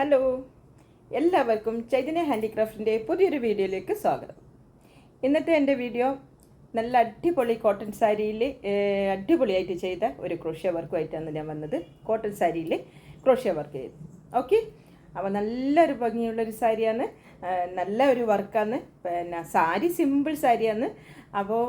Hello. എല്ലാവർക്കും ചൈതന്യ ഹാൻഡിക്രാഫ്റ്റിന്റെ പുതിയൊരു വീഡിയോയിലേക്ക് സ്വാഗതം. ഇന്നത്തെ എന്റെ വീഡിയോ നല്ല അടിപൊളി കോട്ടൺ സാരിയിൽ അടിപൊളിയായിട്ട് ചെയ്ത ഒരു ക്രോഷ്യ വർക്കുമായിട്ടാണ് ഞാൻ വന്നത്. കോട്ടൺ സാരിയിൽ ക്രോഷ്യ വർക്ക് ചെയ്ത്. ഓക്കെ? അപ്പോൾ നല്ലൊരു ഭംഗിയുള്ളൊരു സാരിയാണ്. നല്ല ഒരു വർക്കാണ് പിന്നെ സാരി സിമ്പിൾ സാരിയാണ് അപ്പോൾ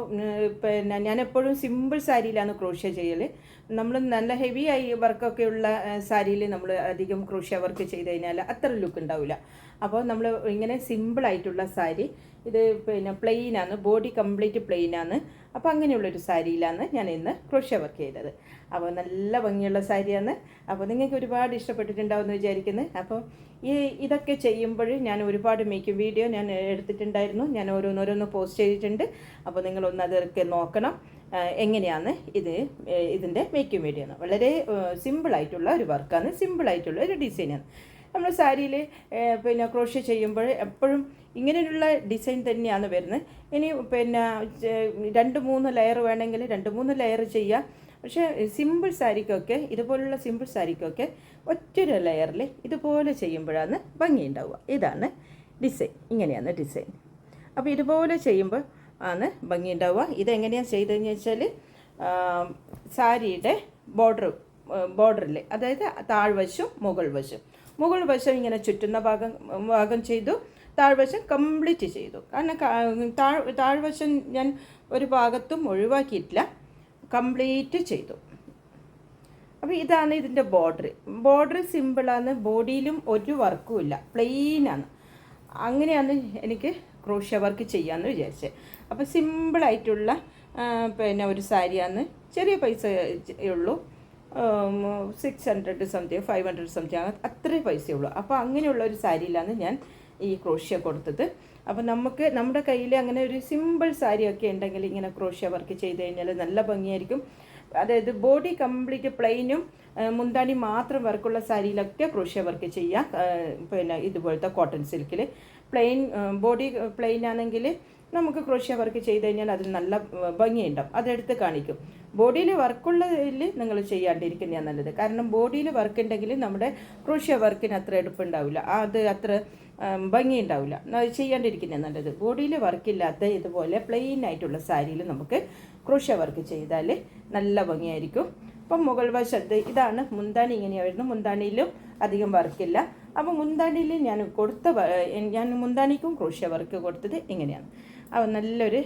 പിന്നെ ഞാൻ എപ്പോഴും സിമ്പിൾ സാരിയിലാണ് ക്രോഷ്യ ചെയ്യൽ നമ്മൾ നല്ല ഹെവി ആയി വർക്കൊക്കെ ഉള്ള സാരിയിൽ നമ്മൾ അധികം ക്രോഷ്യ വർക്ക് ചെയ്ത് കഴിഞ്ഞാൽ അത്ര ലുക്ക് ഉണ്ടാവില്ല അപ്പോൾ നമ്മൾ ഇങ്ങനെ സിമ്പിൾ ആയിട്ടുള്ള സാരി. ഇത് പിന്നെ പ്ലെയിനാണ് ബോഡി കംപ്ലീറ്റ് പ്ലെയിൻ ആണ് അപ്പോൾ അങ്ങനെയുള്ളൊരു സാരിയിലാണ് ഞാൻ ഇന്ന് ക്രോഷ്യ വർക്ക് ചെയ്തത്. അപ്പോൾ നല്ല ഭംഗിയുള്ള സാരിയാണ്. അപ്പോൾ നിങ്ങൾക്ക് ഒരുപാട് ഇഷ്ടപ്പെട്ടിട്ടുണ്ടാവുമെന്ന് വിചാരിക്കുന്നു. അപ്പോൾ ഈ ഇതൊക്കെ ചെയ്യുമ്പോൾ ഞാൻ ഒരുപാട് മേക്കിംഗ് വീഡിയോ ഞാൻ എടുത്തിട്ടുണ്ടായിരുന്നു. ഞാൻ ഓരോന്നോരോന്ന് പോസ്റ്റ് ചെയ്തിട്ടുണ്ട്. അപ്പോൾ നിങ്ങളൊന്ന് അതൊക്കെ നോക്കണം. എങ്ങനെയാണ് ഇത് ഇതിന്റെ മേക്കിംഗ് വീഡിയോ ആണ് വളരെ സിമ്പിളായിട്ടുള്ള ഒരു വർക്കാണ് സിമ്പിളായിട്ടുള്ള ഒരു ഡിസൈനാണ് നമ്മൾ സാരിയിൽ പിന്നെ ക്രോഷ്യ ചെയ്യുമ്പോൾ എപ്പോഴും ഇങ്ങനെയുള്ള ഡിസൈൻ തന്നെയാണ് വരുന്നത്. ഇനി പിന്നെ രണ്ട് മൂന്ന് ലെയർ വേണമെങ്കിൽ രണ്ട് മൂന്ന് ലെയർ ചെയ്യാം. പക്ഷേ സിമ്പിൾ സാരിക്കൊക്കെ ഇതുപോലുള്ള സിമ്പിൾ സാരിക്കൊക്കെ ഒറ്റൊരു ലെയറിൽ ഇതുപോലെ ചെയ്യുമ്പോഴാണ് ഭംഗി ഉണ്ടാവുക ഇതാണ് ഡിസൈൻ ഇങ്ങനെയാണ് ഡിസൈൻ അപ്പോൾ ഇതുപോലെ ചെയ്യുമ്പോൾ ആണ് ഭംഗി ഉണ്ടാവുക ഇതെങ്ങനെയാണ് ചെയ്തതെന്ന് വെച്ചാൽ സാരിയുടെ ബോർഡർ ബോർഡറിൽ അതായത് താഴ്വശം മുകൾ വശം മുകൾ വശം ഇങ്ങനെ ചുറ്റുന്ന ഭാഗം ഭാഗം ചെയ്തു. താഴ്വശം കംപ്ലീറ്റ് ചെയ്തു. കാരണം താഴ് താഴ്വശം ഞാൻ ഒരു ഭാഗത്തും ഒഴിവാക്കിയിട്ടില്ല. കംപ്ലീറ്റ് ചെയ്തു. അപ്പോൾ ഇതാണ് ഇതിന്റെ ബോർഡർ ബോർഡർ സിമ്പിളാണ് ബോഡിയിലും ഒരു വർക്കും ഇല്ല. പ്ലെയിനാണ് അങ്ങനെയാണ് എനിക്ക് ക്രോഷ്യ വർക്ക് ചെയ്യാമെന്ന് വിചാരിച്ചത് അപ്പോൾ സിമ്പിളായിട്ടുള്ള പിന്നെ ഒരു സാരിയാണ്. ചെറിയ പൈസ ഉള്ളൂ. Six hundred something five hundred something അത്രേ പൈസയുള്ളൂ. അപ്പോൾ അങ്ങനെയുള്ള ഒരു സാരിയിലാണ് ഞാൻ ഈ ക്രോഷ്യ കൊടുത്തത്. അപ്പോൾ നമുക്ക് നമ്മുടെ കയ്യിൽ അങ്ങനെ ഒരു സിമ്പിൾ സാരിയൊക്കെ ഉണ്ടെങ്കിൽ ഇങ്ങനെ ക്രോഷ്യ വർക്ക് ചെയ്ത് കഴിഞ്ഞാൽ നല്ല ഭംഗിയായിരിക്കും. അതായത് ബോഡി കംപ്ലീറ്റ് പ്ലെയിനും മുന്താണി മാത്രം വർക്കുള്ള സാരിയിലൊക്കെ ക്രോഷ്യ വർക്ക് ചെയ്യുക പിന്നെ ഇതുപോലത്തെ കോട്ടൺ സിൽക്കിൽ പ്ലെയിൻ ബോഡി പ്ലെയിൻ ആണെങ്കിൽ നമുക്ക് ക്രോഷ്യ വർക്ക് ചെയ്ത് കഴിഞ്ഞാൽ അതിൽ നല്ല ഭംഗിയുണ്ടാവും. അതെടുത്ത് കാണിക്കും. ബോഡിയിൽ വർക്കുള്ളതിൽ നിങ്ങൾ ചെയ്യാണ്ടിരിക്കുന്നതാണ് നല്ലത്. കാരണം ബോഡിയിൽ വർക്ക് ഉണ്ടെങ്കിൽ നമ്മുടെ ക്രോഷ്യ വർക്കിന് അത്ര എടുപ്പുണ്ടാവില്ല. അത് അത്ര ഭംഗി ഉണ്ടാവില്ല ചെയ്യാണ്ടിരിക്കുന്നതാണ് നല്ലത്. ബോഡിയിൽ വർക്കില്ലാത്ത ഇതുപോലെ പ്ലെയിൻ ആയിട്ടുള്ള സാരിയിൽ നമുക്ക് ക്രോഷ്യ വർക്ക് ചെയ്താൽ നല്ല ഭംഗിയായിരിക്കും. അപ്പം മുകൾ വശത്ത് ഇതാണ് മുന്താണി ഇങ്ങനെയായിരുന്നു മുന്താണിയിലും അധികം വർക്കില്ല. അപ്പോൾ മുന്താണിയിൽ ഞാൻ കൊടുത്ത ഞാൻ മുന്താണിക്കും ക്രോഷ്യ വർക്ക് കൊടുത്തത് ഇങ്ങനെയാണ്. അപ്പോൾ നല്ലൊരു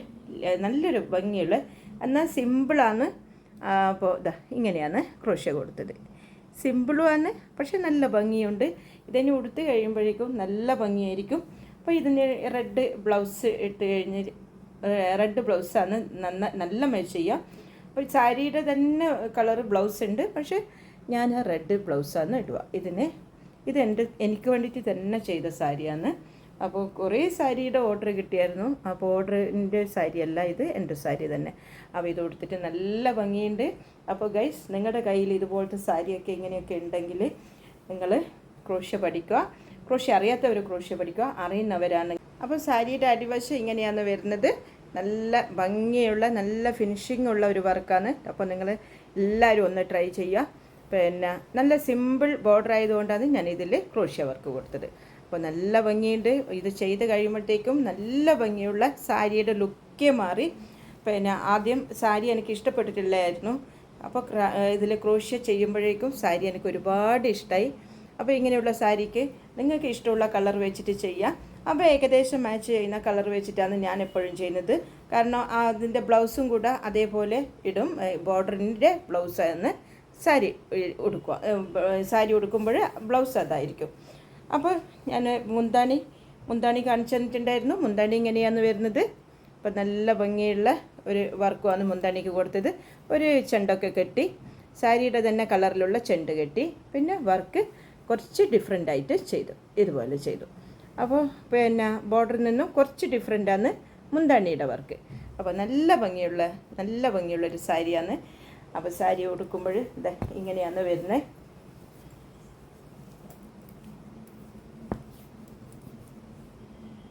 നല്ലൊരു ഭംഗിയുള്ള എന്നാൽ സിമ്പിളാണ് അപ്പോൾ ഇതാ ഇങ്ങനെയാണ് ക്രോഷ്യ കൊടുത്തത്. സിമ്പിളുമാണ് പക്ഷേ നല്ല ഭംഗിയുണ്ട്. ഇതിന് ഉടുത്ത് കഴിയുമ്പോഴേക്കും നല്ല ഭംഗിയായിരിക്കും. അപ്പോൾ ഇതിന് റെഡ് ബ്ലൗസ് ഇട്ട് കഴിഞ്ഞ് റെഡ് ബ്ലൗസാണ് നന്ന നല്ല മാച്ച് ചെയ്യാം. അപ്പോൾ സാരിയുടെ തന്നെ കളർ ബ്ലൗസ് ഉണ്ട് പക്ഷേ ഞാൻ റെഡ് ബ്ലൗസാണ് ഇടുക. ഇതിന് ഇത് എന്റെ എനിക്ക് വേണ്ടിയിട്ട് തന്നെ ചെയ്ത സാരിയാണ്. അപ്പോൾ കുറേ സാരിയുടെ ഓർഡർ കിട്ടിയായിരുന്നു. അപ്പോൾ ഓർഡറിന്റെ സാരിയല്ല ഇത് എന്റെ സാരി തന്നെ. അപ്പോൾ ഇത് കൊടുത്തിട്ട് നല്ല ഭംഗിയുണ്ട്. അപ്പോൾ ഗൈസ് നിങ്ങളുടെ കയ്യിൽ ഇതുപോലത്തെ സാരിയൊക്കെ ഇങ്ങനെയൊക്കെ ഉണ്ടെങ്കിൽ നിങ്ങൾ ക്രോഷ്യ പഠിക്കുക. ക്രോഷ്യ അറിയാത്തവർ ക്രോഷ്യ പഠിക്കുക. അറിയുന്നവരാണ്. അപ്പോൾ സാരിയുടെ അടിവശം ഇങ്ങനെയാണ് വരുന്നത്. നല്ല ഭംഗിയുള്ള നല്ല ഫിനിഷിംഗ് ഉള്ള ഒരു വർക്കാണ് അപ്പോൾ നിങ്ങൾ എല്ലാവരും ഒന്ന് ട്രൈ ചെയ്യുക. പിന്നെ നല്ല സിമ്പിൾ ബോർഡർ ആയതുകൊണ്ടാണ് ഞാൻ ഇതിൽ ക്രോഷ്യ വർക്ക് കൊടുത്തത്. അപ്പോൾ നല്ല ഭംഗിയുണ്ട്. ഇത് ചെയ്ത് കഴിയുമ്പോഴത്തേക്കും നല്ല ഭംഗിയുള്ള സാരിയുടെ ലുക്കേ മാറി. പിന്നെ ആദ്യം സാരി എനിക്ക് ഇഷ്ടപ്പെട്ടിട്ടില്ലായിരുന്നു. അപ്പോൾ ഇതിൽ ക്രോഷ്യ ചെയ്യുമ്പോഴേക്കും സാരി എനിക്ക് ഒരുപാട് ഇഷ്ടമായി അപ്പോൾ ഇങ്ങനെയുള്ള സാരിക്ക് നിങ്ങൾക്ക് ഇഷ്ടമുള്ള കളർ വെച്ചിട്ട് ചെയ്യാം. അപ്പോൾ ഏകദേശം മാച്ച് ചെയ്യുന്ന കളർ വെച്ചിട്ടാണ് ഞാൻ എപ്പോഴും ചെയ്യുന്നത്. കാരണം അതിന്റെ ബ്ലൗസും കൂടെ അതേപോലെ ഇടും. ബോർഡറിന്റെ ബ്ലൗസാണ്. സാരി ഉടുക്കുക. സാരി ഉടുക്കുമ്പോൾ ബ്ലൗസ് അതായിരിക്കും. അപ്പോൾ ഞാൻ മുന്താണി മുന്താണി കാണിച്ചു തന്നിട്ടുണ്ടായിരുന്നു മുന്താണി ഇങ്ങനെയാണ് വരുന്നത്? അപ്പോൾ നല്ല ഭംഗിയുള്ള ഒരു വർക്കുമാണ് മുന്താണിക്ക് കൊടുത്തത്. ഒരു ചെണ്ടൊക്കെ കെട്ടി സാരിയുടെ തന്നെ കളറിലുള്ള ചെണ്ട് കെട്ടി പിന്നെ വർക്ക് കുറച്ച് ഡിഫറെന്റ് ആയിട്ട് ചെയ്തു ഇതുപോലെ ചെയ്തു. അപ്പോൾ പിന്നെ ബോർഡറിൽ നിന്നും കുറച്ച് ഡിഫറെന്റാണ് മുന്താണിയുടെ വർക്ക്. അപ്പോൾ നല്ല ഭംഗിയുള്ള നല്ല ഭംഗിയുള്ള ഒരു സാരിയാണ് അപ്പോൾ സാരി ഉടുക്കുമ്പോൾ ഇതാ ഇങ്ങനെയാണ് വരുന്നത്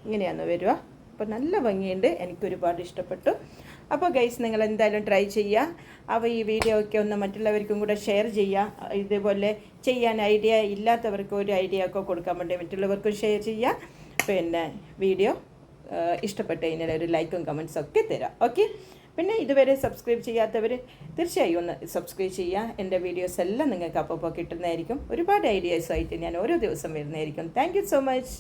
ഇങ്ങനെയാണ് വരിക. അപ്പോൾ നല്ല ഭംഗിയുണ്ട്. എനിക്കൊരുപാട് ഇഷ്ടപ്പെട്ടു. അപ്പോൾ ഗൈസ് നിങ്ങൾ എന്തായാലും ട്രൈ ചെയ്യുക. അപ്പോൾ ഈ വീഡിയോ ഒക്കെ ഒന്ന് മറ്റുള്ളവർക്കും കൂടെ ഷെയർ ചെയ്യുക. ഇതുപോലെ ചെയ്യാൻ ഐഡിയ ഇല്ലാത്തവർക്ക് ഒരു ഐഡിയ ഒക്കെ കൊടുക്കാൻ വേണ്ടി മറ്റുള്ളവർക്കും ഷെയർ ചെയ്യുക. പിന്നെ വീഡിയോ ഇഷ്ടപ്പെട്ട് കഴിഞ്ഞാൽ ഒരു ലൈക്കും കമൻസും ഒക്കെ തരാം. ഓക്കെ പിന്നെ ഇതുവരെ സബ്സ്ക്രൈബ് ചെയ്യാത്തവർ തീർച്ചയായും ഒന്ന് സബ്സ്ക്രൈബ് ചെയ്യുക എന്റെ വീഡിയോസ് എല്ലാം നിങ്ങൾക്ക് അപ്പോൾ കിട്ടുന്നതായിരിക്കും. ഒരുപാട് ഐഡിയാസുമായിട്ട് ഞാൻ ഓരോ ദിവസം വരുന്നതായിരിക്കും. Thank so much